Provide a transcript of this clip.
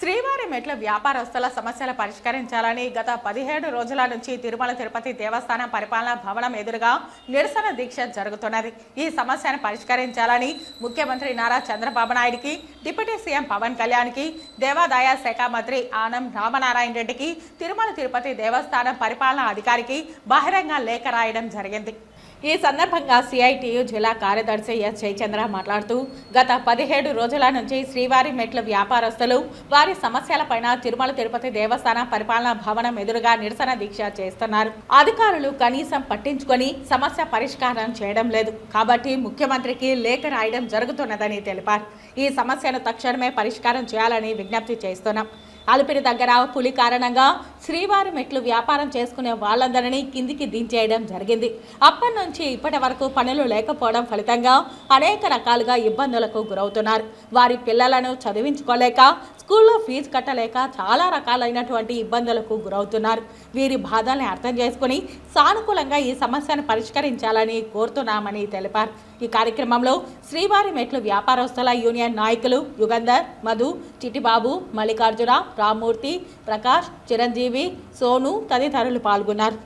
శ్రీవారి మెట్ల వ్యాపారస్తుల సమస్యలు పరిష్కరించాలని గత పదిహేడు రోజుల నుంచి తిరుమల తిరుపతి దేవస్థానం పరిపాలనా భవనం ఎదురుగా నిరసన దీక్ష జరుగుతున్నది. ఈ సమస్యను పరిష్కరించాలని ముఖ్యమంత్రి నారా చంద్రబాబు నాయుడికి డిప్యూటీ సీఎం పవన్ కళ్యాణ్కి దేవాదాయ శాఖ మంత్రి ఆనం రామనారాయణ రెడ్డికి తిరుమల తిరుపతి దేవస్థానం పరిపాలనా అధికారికి బహిరంగ లేఖ రాయడం జరిగింది. ఈ సందర్భంగా సిఐటియు జిల్లా కార్యదర్శి ఎస్ జయచంద్ర మాట్లాడుతూ గత పదిహేడు రోజుల నుంచి శ్రీవారి మెట్ల వ్యాపారస్తులు వారి సమస్యలపైన తిరుమల తిరుపతి దేవస్థాన పరిపాలనా భవనం ఎదురుగా నిరసన దీక్ష చేస్తున్నారు. అధికారులు కనీసం పట్టించుకొని సమస్య పరిష్కారం చేయడం లేదు. కాబట్టి ముఖ్యమంత్రికి లేఖ రాయడం జరుగుతున్నదని తెలిపారు. ఈ సమస్యను తక్షణమే పరిష్కారం చేయాలని విజ్ఞప్తి చేస్తున్నాం. అలిపిరి దగ్గర పులి కారణంగా శ్రీవారి మెట్లు వ్యాపారం చేసుకునే వాళ్ళందరినీ కిందికి దించేయడం జరిగింది. అప్పటి నుంచి ఇప్పటి వరకు పనులు లేకపోవడం ఫలితంగా అనేక రకాలుగా ఇబ్బందులకు గురవుతున్నారు. వారి పిల్లలను చదివించుకోలేక స్కూల్లో ఫీజు కట్టలేక చాలా రకాలైనటువంటి ఇబ్బందులకు గురవుతున్నారు. వీరి బాధల్ని అర్థం చేసుకుని సానుకూలంగా ఈ సమస్యను పరిష్కరించాలని కోరుతున్నామని తెలిపారు. ఈ కార్యక్రమంలో శ్రీవారి మెట్లు వ్యాపారస్తుల యూనియన్ నాయకులు యుగంధర్ మధు చిట్టిబాబు మల్లికార్జున రామ్మూర్తి ప్రకాష్ చిరంజీవి సోను తదితరులు పాల్గొన్నారు.